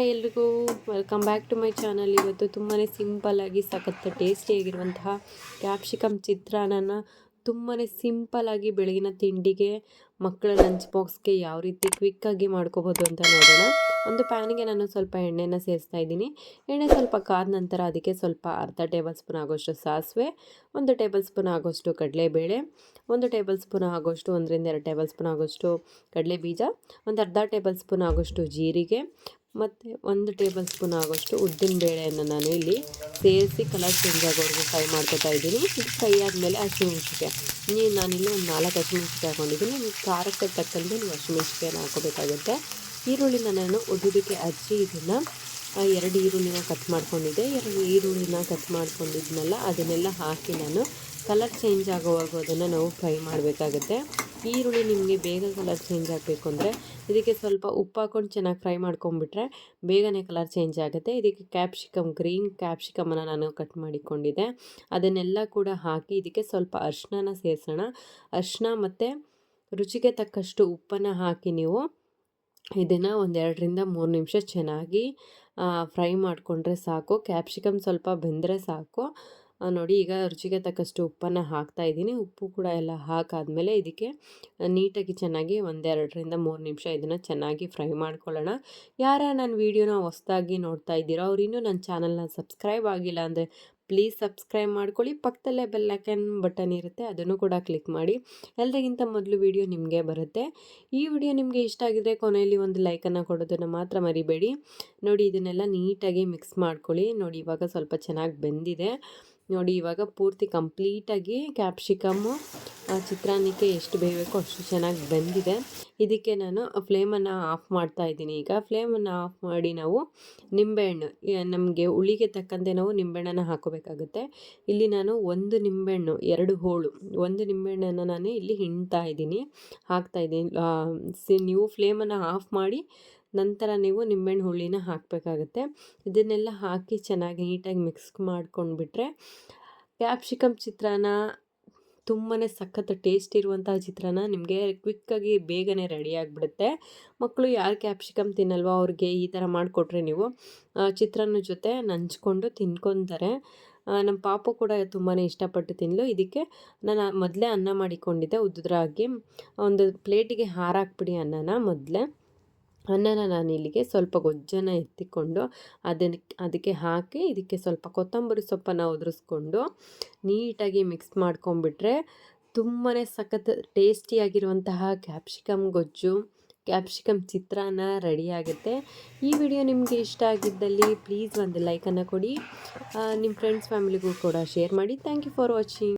ಎಲ್ರಿಗೂ. Welcome back to my channel ಇವತ್ತು ತುಂಬಾ ಸಿಂಪಲ್ಲಾಗಿ ಸಖತ್ ಟೇಸ್ಟಿಯಾಗಿರುವಂತಹ ಕ್ಯಾಪ್ಸಿಕಮ್ ಚಿತ್ರಾನ್ನ ತುಂಬಾ ಸಿಂಪಲ್ಲಾಗಿ ಬೆಳಗಿನ ತಿಂಡಿಗೆ, ಮಕ್ಕಳ ಲಂಚ್ ಬಾಕ್ಸ್ಗೆ ಯಾವ ರೀತಿ ಕ್ವಿಕ್ಕಾಗಿ ಮಾಡ್ಕೋಬೋದು ಅಂತ ನೋಡೋಣ. ಒಂದು ಪ್ಯಾನಿಗೆ ನಾನು ಸ್ವಲ್ಪ ಎಣ್ಣೆನ ಸೇರಿಸ್ತಾ ಇದ್ದೀನಿ. ಎಣ್ಣೆ ಸ್ವಲ್ಪ ಕಾದ ನಂತರ ಅದಕ್ಕೆ ಸ್ವಲ್ಪ ಅರ್ಧ ಟೇಬಲ್ ಸ್ಪೂನ್ ಆಗೋಷ್ಟು ಸಾಸಿವೆ, ಒಂದು ಟೇಬಲ್ ಸ್ಪೂನ್ ಆಗೋಷ್ಟು ಕಡಲೆಬೇಳೆ, ಒಂದು ಟೇಬಲ್ ಸ್ಪೂನ್ ಆಗೋಷ್ಟು ಒಂದರಿಂದ ಎರಡು ಟೇಬಲ್ ಸ್ಪೂನ್ ಆಗೋಷ್ಟು ಕಡಲೆ ಬೀಜ ಒಂದು ಅರ್ಧ ಟೇಬಲ್ ಸ್ಪೂನ್ ಆಗೋಷ್ಟು ಜೀರಿಗೆ ಮತ್ತು ಒಂದು ಟೇಬಲ್ ಸ್ಪೂನ್ ಆಗೋಷ್ಟು ಉದ್ದಿನ ಬೇಳೆಯನ್ನು ನಾನು ಇಲ್ಲಿ ಸೇರಿಸಿ ಕಲರ್ ಚೇಂಜ್ ಆಗೋವರೆಗೂ ಫ್ರೈ ಮಾಡ್ಕೊತಾ ಇದ್ದೀನಿ. ಇದು ಫ್ರೈ ಆದಮೇಲೆ ಹಸಿಮೆಣಸಿಕಾಯಿ ನೀವು ನಾನಿಲ್ಲಿ ಒಂದು ನಾಲ್ಕು ಹಸಿಮೆಣಸಿಕಾಯಿ ಹಾಕೊಂಡಿದ್ದೀನಿ. ನೀವು ಖಾರಕ್ಕೆ ತಕ್ಕಂತೆ ನೀವು ಹಸಿಮೆಣಸಿಕಾಯನ್ನು ಹಾಕೋಬೇಕಾಗುತ್ತೆ. ಈರುಳ್ಳಿನ ನಾನು ಉದ್ದುದಕ್ಕೆ ಹಚ್ಚಿ ಇದನ್ನು ಎರಡು ಈರುಳ್ಳಿನ ಕಟ್ ಮಾಡ್ಕೊಂಡಿದ್ದೆ. ಎರಡು ಈರುಳ್ಳಿನ ಕಟ್ ಮಾಡ್ಕೊಂಡಿದ್ನಲ್ಲ, ಅದನ್ನೆಲ್ಲ ಹಾಕಿ ನಾನು ಕಲರ್ ಚೇಂಜ್ ಆಗೋವರೆಗೂ ಅದನ್ನು ನಾವು ಫ್ರೈ ಮಾಡಬೇಕಾಗುತ್ತೆ. ಈರುಳ್ಳಿ ನಿಮಗೆ ಬೇಗ ಕಲರ್ ಚೇಂಜ್ ಆಗಬೇಕು ಅಂದರೆ ಇದಕ್ಕೆ ಸ್ವಲ್ಪ ಉಪ್ಪು ಹಾಕೊಂಡು ಚೆನ್ನಾಗಿ ಫ್ರೈ ಮಾಡ್ಕೊಂಡ್ಬಿಟ್ರೆ ಬೇಗನೆ ಕಲರ್ ಚೇಂಜ್ ಆಗುತ್ತೆ. ಇದಕ್ಕೆ ಕ್ಯಾಪ್ಸಿಕಮ್ ಗ್ರೀನ್ ಕ್ಯಾಪ್ಸಿಕಮನ್ನು ನಾನು ಕಟ್ ಮಾಡಿಕೊಂಡಿದ್ದೆ. ಅದನ್ನೆಲ್ಲ ಕೂಡ ಹಾಕಿ ಇದಕ್ಕೆ ಸ್ವಲ್ಪ ಅರ್ಶಿನ ಸೇರಿಸೋಣ. ಅರ್ಶಿನ ಮತ್ತು ರುಚಿಗೆ ತಕ್ಕಷ್ಟು ಉಪ್ಪನ್ನು ಹಾಕಿ ನೀವು ಇದನ್ನು ಒಂದೆರಡರಿಂದ ಮೂರು ನಿಮಿಷ ಚೆನ್ನಾಗಿ ಫ್ರೈ ಮಾಡಿಕೊಂಡ್ರೆ ಸಾಕು. ಕ್ಯಾಪ್ಸಿಕಮ್ ಸ್ವಲ್ಪ ಬೆಂದರೆ ಸಾಕು. ನೋಡಿ ಈಗ ರುಚಿಗೆ ತಕ್ಕಷ್ಟು ಉಪ್ಪನ್ನು ಹಾಕ್ತಾ ಇದ್ದೀನಿ. ಉಪ್ಪು ಕೂಡ ಎಲ್ಲ ಹಾಕಾದಮೇಲೆ ಇದಕ್ಕೆ ನೀಟಾಗಿ ಚೆನ್ನಾಗಿ ಒಂದೆರಡರಿಂದ ಮೂರು ನಿಮಿಷ ಇದನ್ನು ಚೆನ್ನಾಗಿ ಫ್ರೈ ಮಾಡ್ಕೊಳ್ಳೋಣ. ಯಾರ ನನ್ನ ವೀಡಿಯೋನ ಹೊಸ್ದಾಗಿ ನೋಡ್ತಾ ಇದ್ದೀರೋ ಅವ್ರು ಇನ್ನೂ ನನ್ನ ಚಾನಲ್ನ ಸಬ್ಸ್ಕ್ರೈಬ್ ಆಗಿಲ್ಲ ಅಂದರೆ ಪ್ಲೀಸ್ ಸಬ್ಸ್ಕ್ರೈಬ್ ಮಾಡ್ಕೊಳ್ಳಿ. ಪಕ್ಕದಲ್ಲೇ ಬೆಲ್ಲೈಕನ್ ಬಟನ್ ಇರುತ್ತೆ, ಅದನ್ನು ಕೂಡ ಕ್ಲಿಕ್ ಮಾಡಿ. ಎಲ್ಲರಿಗಿಂತ ಮೊದಲು ವಿಡಿಯೋ ನಿಮಗೆ ಬರುತ್ತೆ. ಈ ವಿಡಿಯೋ ನಿಮಗೆ ಇಷ್ಟ ಆಗಿದ್ರೆ ಕೊನೆಯಲ್ಲಿ ಒಂದು ಲೈಕನ್ನು ಕೊಡೋದನ್ನು ಮಾತ್ರ ಮರಿಬೇಡಿ. ನೋಡಿ, ಇದನ್ನೆಲ್ಲ ನೀಟಾಗಿ ಮಿಕ್ಸ್ ಮಾಡ್ಕೊಳ್ಳಿ. ನೋಡಿ, ಇವಾಗ ಸ್ವಲ್ಪ ಚೆನ್ನಾಗಿ ಬೆಂದಿದೆ. ನೋಡಿ, ಇವಾಗ ಪೂರ್ತಿ ಕಂಪ್ಲೀಟಾಗಿ ಕ್ಯಾಪ್ಸಿಕಮ್ಮು ಚಿತ್ರಾನ್ನಕ್ಕೆ ಎಷ್ಟು ಬೇಯಬೇಕು ಅಷ್ಟು ಚೆನ್ನಾಗಿ ಬೆಂದಿದೆ. ಇದಕ್ಕೆ ನಾನು ಫ್ಲೇಮನ್ನು ಆಫ್ ಮಾಡ್ತಾ ಇದ್ದೀನಿ. ಈಗ ಫ್ಲೇಮನ್ನು ಆಫ್ ಮಾಡಿ ನಾವು ನಿಂಬೆಹಣ್ಣು ನಮಗೆ ಉಳಿಗೆ ತಕ್ಕಂತೆ ನಾವು ನಿಂಬೆಹಣ್ಣನ್ನು ಹಾಕೋಬೇಕಾಗುತ್ತೆ. ಇಲ್ಲಿ ನಾನು ಒಂದು ನಿಂಬೆಹಣ್ಣು, ಎರಡು ಹೋಳು, ಒಂದು ನಿಂಬೆಹಣ್ಣನ್ನು ನಾನು ಇಲ್ಲಿ ಹಿಂಡ್ತಾ ಇದ್ದೀನಿ, ಹಾಕ್ತಾ ಇದ್ದೀನಿ. ನೀವು ಫ್ಲೇಮನ್ನು ಆಫ್ ಮಾಡಿ ನಂತರ ನೀವು ನಿಂಬೆಹಣ್ಣು ಹುಳಿನ ಹಾಕಬೇಕಾಗುತ್ತೆ. ಇದನ್ನೆಲ್ಲ ಹಾಕಿ ಚೆನ್ನಾಗಿ ನೀಟಾಗಿ ಮಿಕ್ಸ್ ಮಾಡ್ಕೊಂಡ್ಬಿಟ್ರೆ ಕ್ಯಾಪ್ಸಿಕಮ್ ಚಿತ್ರಾನ್ನ ತುಂಬಾ ಸಖತ್ ಟೇಸ್ಟ್ ಇರುವಂತಹ ಚಿತ್ರಾನ್ನ ನಿಮಗೆ ಕ್ವಿಕ್ಕಾಗಿ ಬೇಗನೆ ರೆಡಿ ಆಗಿಬಿಡುತ್ತೆ. ಮಕ್ಕಳು ಯಾರು ಕ್ಯಾಪ್ಸಿಕಮ್ ತಿನ್ನಲ್ವೋ ಅವ್ರಿಗೆ ಈ ಥರ ಮಾಡಿಕೊಟ್ರೆ ನೀವು ಚಿತ್ರಾನ್ನ ಜೊತೆ ನಂಚ್ಕೊಂಡು ತಿನ್ಕೊತಾರೆ. ನಮ್ಮ ಪಾಪು ಕೂಡ ತುಂಬಾ ಇಷ್ಟಪಟ್ಟು ತಿನ್ನಲು ಇದಕ್ಕೆ ನಾನು ಮೊದಲೇ ಅನ್ನ ಮಾಡಿಕೊಂಡಿದ್ದೆ ಉದ್ದುದ್ರಾಗಿ ಒಂದು ಪ್ಲೇಟಿಗೆ ಹಾರಾಕ್ಬಿಡಿ ಅನ್ನನ ಮೊದಲೇ. ಅನ್ನನ ನಾನು ಇಲ್ಲಿಗೆ ಸ್ವಲ್ಪ ಗೊಜ್ಜನ್ನು ಎತ್ತಿಕೊಂಡು ಅದಕ್ಕೆ ಅದಕ್ಕೆ ಹಾಕಿ ಇದಕ್ಕೆ ಸ್ವಲ್ಪ ಕೊತ್ತಂಬರಿ ಸೊಪ್ಪನ್ನು ಉದುರಿಸ್ಕೊಂಡು ನೀಟಾಗಿ ಮಿಕ್ಸ್ ಮಾಡ್ಕೊಂಬಿಟ್ರೆ ತುಂಬಾ ಸಖತ್ ಟೇಸ್ಟಿಯಾಗಿರುವಂತಹ ಕ್ಯಾಪ್ಸಿಕಮ್ ಗೊಜ್ಜು ಕ್ಯಾಪ್ಸಿಕಮ್ ಚಿತ್ರಾನ್ನ ರೆಡಿ ಆಗುತ್ತೆ. ಈ ವಿಡಿಯೋ ನಿಮಗೆ ಇಷ್ಟ ಆಗಿದ್ದಲ್ಲಿ ಪ್ಲೀಸ್ ಒಂದು ಲೈಕನ್ನು ಕೊಡಿ. ನಿಮ್ಮ ಫ್ರೆಂಡ್ಸ್ ಫ್ಯಾಮಿಲಿಗೂ ಕೂಡ ಶೇರ್ ಮಾಡಿ. Thank you for watching